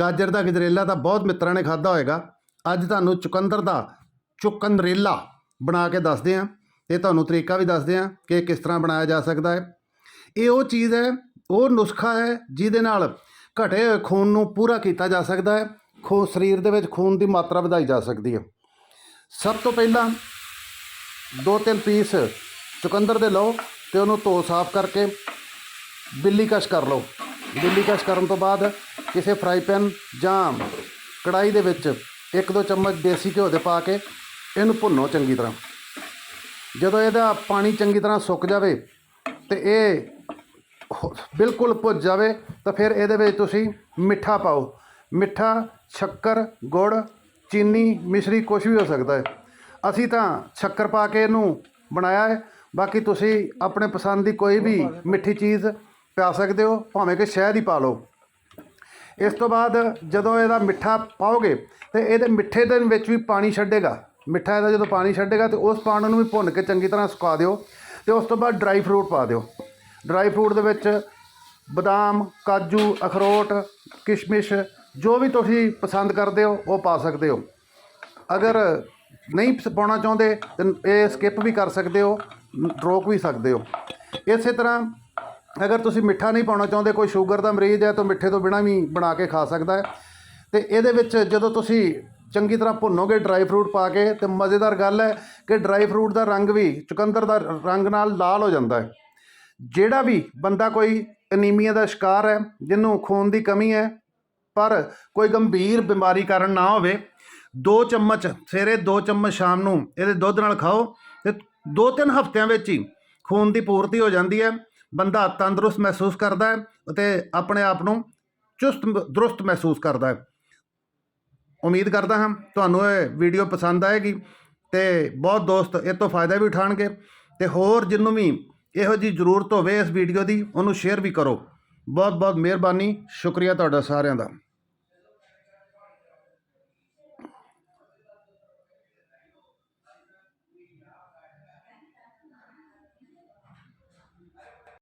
ਗਾਜਰ ਦਾ ਗਜਰੇਲਾ ਤਾਂ ਬਹੁਤ ਮਿੱਤਰਾਂ ਨੇ ਖਾਦਾ ਹੋਏਗਾ। ਅੱਜ ਤੁਹਾਨੂੰ ਚੁਕੰਦਰ ਦਾ ਚੁਕੰਦਰੇਲਾ ਬਣਾ ਕੇ ਦੱਸਦੇ ਹਾਂ। ਤੇ ਤੁਹਾਨੂੰ ਤਰੀਕਾ ਵੀ ਦੱਸਦੇ ਹਾਂ ਕਿ ਕਿਸ ਤਰ੍ਹਾਂ ਬਣਾਇਆ ਜਾ ਸਕਦਾ ਹੈ। ਇਹ ਉਹ ਚੀਜ਼ ਹੈ, ਉਹ ਨੁਸਖਾ ਹੈ ਜਿਹਦੇ ਨਾਲ ਘਟੇ ਹੋਏ ਖੂਨ ਨੂੰ ਪੂਰਾ ਕੀਤਾ ਜਾ ਸਕਦਾ ਹੈ। ਖੂਨ, ਸਰੀਰ ਦੇ ਵਿੱਚ ਖੂਨ ਦੀ ਮਾਤਰਾ ਵਧਾਈ ਜਾ ਸਕਦੀ ਹੈ। ਸਭ ਤੋਂ ਪਹਿਲਾਂ ਦੋ ਤਿੰਨ ਪੀਸ ਚੁਕੰਦਰ ਦੇ ਲਓ ਤੇ ਉਹਨੂੰ ਧੋ ਸਾਫ਼ ਕਰਕੇ ਬਿੱਲੀ ਕਸ਼ ਕਰ ਲਓ। ਬਿੱਲੀ ਕਸ਼ ਕਰਨ ਤੋਂ ਬਾਅਦ ਕਿਸੇ ਫਰਾਈ ਪੈਨ ਜਾਂ ਕੜਾਈ ਦੇ ਵਿੱਚ ਇੱਕ ਦੋ ਚਮਚ ਦੇਸੀ ਘਿਓ ਦੇ ਪਾ ਕੇ ਇਹਨੂੰ ਭੁੰਨੋ ਚੰਗੀ ਤਰ੍ਹਾਂ। ਜਦੋਂ ਇਹਦਾ ਪਾਣੀ ਚੰਗੀ ਤਰ੍ਹਾਂ ਸੁੱਕ ਜਾਵੇ ਤੇ ਇਹ ਬਿਲਕੁਲ ਭੁੱਜ ਜਾਵੇ ਤਾਂ ਫਿਰ ਇਹਦੇ ਵਿੱਚ ਤੁਸੀਂ ਮਿੱਠਾ ਪਾਓ। ਮਿੱਠਾ, ਸ਼ੱਕਰ, ਗੁੜ, ਚੀਨੀ, ਮਿਸ਼ਰੀ ਕੁਝ ਵੀ ਹੋ ਸਕਦਾ ਹੈ। ਅਸੀਂ ਤਾਂ ਸ਼ੱਕਰ ਪਾ ਕੇ ਇਹਨੂੰ ਬਣਾਇਆ ਹੈ। ਬਾਕੀ ਤੁਸੀਂ ਆਪਣੇ ਪਸੰਦ ਦੀ ਕੋਈ ਵੀ ਮਿੱਠੀ ਚੀਜ਼ ਪਾ ਸਕਦੇ ਹੋ, ਭਾਵੇਂ ਕਿ ਸ਼ਹਿਦ ਹੀ ਪਾ ਲਓ। ਇਸ ਤੋਂ ਬਾਅਦ ਜਦੋਂ ਇਹਦਾ ਮਿੱਠਾ ਪਾਓਗੇ, ਤੇ ਇਹਦੇ ਮਿੱਠੇ ਦੇ ਵਿੱਚ ਵੀ ਪਾਣੀ ਛੱਡੇਗਾ। ਮਿੱਠਾ ਇਹਦਾ ਜਦੋਂ ਪਾਣੀ ਛੱਡੇਗਾ, ਤੇ ਉਸ ਪਾਣੀ ਨੂੰ ਵੀ ਭੁੰਨ ਕੇ ਚੰਗੀ ਤਰ੍ਹਾਂ ਸੁਕਾ ਦਿਓ, ਤੇ ਉਸ ਤੋਂ ਬਾਅਦ ਡਰਾਈ ਫਰੂਟ ਪਾ ਦਿਓ। ਡਰਾਈ ਫਰੂਟ ਦੇ ਵਿੱਚ ਬਦਾਮ, ਕਾਜੂ, ਅਖਰੋਟ, ਕਿਸ਼ਮਿਸ਼, ਜੋ ਵੀ ਤੁਸੀਂ ਪਸੰਦ ਕਰਦੇ ਹੋ, ਉਹ ਪਾ ਸਕਦੇ ਹੋ। ਅਗਰ ਨਹੀਂ ਪਾਉਣਾ ਚਾਹੁੰਦੇ, ਤਾਂ ਇਹ ਸਕਿਪ ਵੀ ਕਰ ਸਕਦੇ ਹੋ, ਰੋਕ ਵੀ ਸਕਦੇ ਹੋ। ਇਸੇ ਤਰ੍ਹਾਂ ਅਗਰ ਤੁਸੀਂ ਮਿੱਠਾ ਨਹੀਂ ਪਾਉਣਾ ਚਾਹੁੰਦੇ, ਕੋਈ ਸ਼ੂਗਰ ਦਾ ਮਰੀਜ਼ ਹੈ, ਤਾਂ ਮਿੱਠੇ ਤੋਂ ਬਿਨਾਂ ਵੀ ਬਣਾ ਕੇ ਖਾ ਸਕਦਾ ਹੈ। ਤੇ ਇਹਦੇ ਵਿੱਚ ਜਦੋਂ ਤੁਸੀਂ ਚੰਗੀ ਤਰ੍ਹਾਂ ਭੁੰਨੋਗੇ ਡਰਾਈ ਫਰੂਟ ਪਾ ਕੇ, ਤੇ ਮਜ਼ੇਦਾਰ ਗੱਲ ਹੈ ਕਿ ਡਰਾਈ ਫਰੂਟ ਦਾ ਰੰਗ ਵੀ ਚੁਕੰਦਰ ਦਾ ਰੰਗ ਨਾਲ ਲਾਲ ਹੋ ਜਾਂਦਾ ਹੈ। ਜਿਹੜਾ ਵੀ ਬੰਦਾ ਕੋਈ ਅਨੀਮੀਆ ਦਾ ਸ਼ਿਕਾਰ ਹੈ, ਜਿਹਨੂੰ ਖੂਨ ਦੀ ਕਮੀ ਹੈ, ਪਰ ਕੋਈ ਗੰਭੀਰ ਬਿਮਾਰੀ ਕਾਰਨ ਨਾ ਹੋਵੇ, ਦੋ ਚਮਚ, ਸਵੇਰੇ ਦੋ ਚਮਚ ਸ਼ਾਮ ਨੂੰ ਇਹਦੇ ਦੁੱਧ ਨਾਲ ਖਾਓ, ਤੇ ਦੋ ਤਿੰਨ ਹਫ਼ਤਿਆਂ ਵਿੱਚ ਹੀ ਖੂਨ ਦੀ ਪੂਰਤੀ ਹੋ ਜਾਂਦੀ ਹੈ। ਬੰਦਾ ਤੰਦਰੁਸਤ ਮਹਿਸੂਸ ਕਰਦਾ ਹੈ ਅਤੇ ਆਪਣੇ ਆਪ ਨੂੰ ਚੁਸਤ ਦਰੁਸਤ ਮਹਿਸੂਸ ਕਰਦਾ ਹੈ। ਉਮੀਦ ਕਰਦਾ ਹਾਂ ਤੁਹਾਨੂੰ ਇਹ ਵੀਡੀਓ ਪਸੰਦ ਆਏਗੀ ਤੇ ਬਹੁਤ ਦੋਸਤ ਇਹ ਤੋਂ ਫਾਇਦਾ ਵੀ ਉਠਾਣਗੇ ਤੇ ਹੋਰ ਜਿੰਨੂੰ ਵੀ ਇਹੋ ਜੀ ਜ਼ਰੂਰਤ ਹੋਵੇ ਇਸ ਵੀਡੀਓ ਦੀ ਉਹਨੂੰ ਸ਼ੇਅਰ ਵੀ ਕਰੋ। ਬਹੁਤ ਬਹੁਤ ਮਿਹਰਬਾਨੀ, ਸ਼ੁਕਰੀਆ ਤੁਹਾਡਾ ਸਾਰਿਆਂ ਦਾ।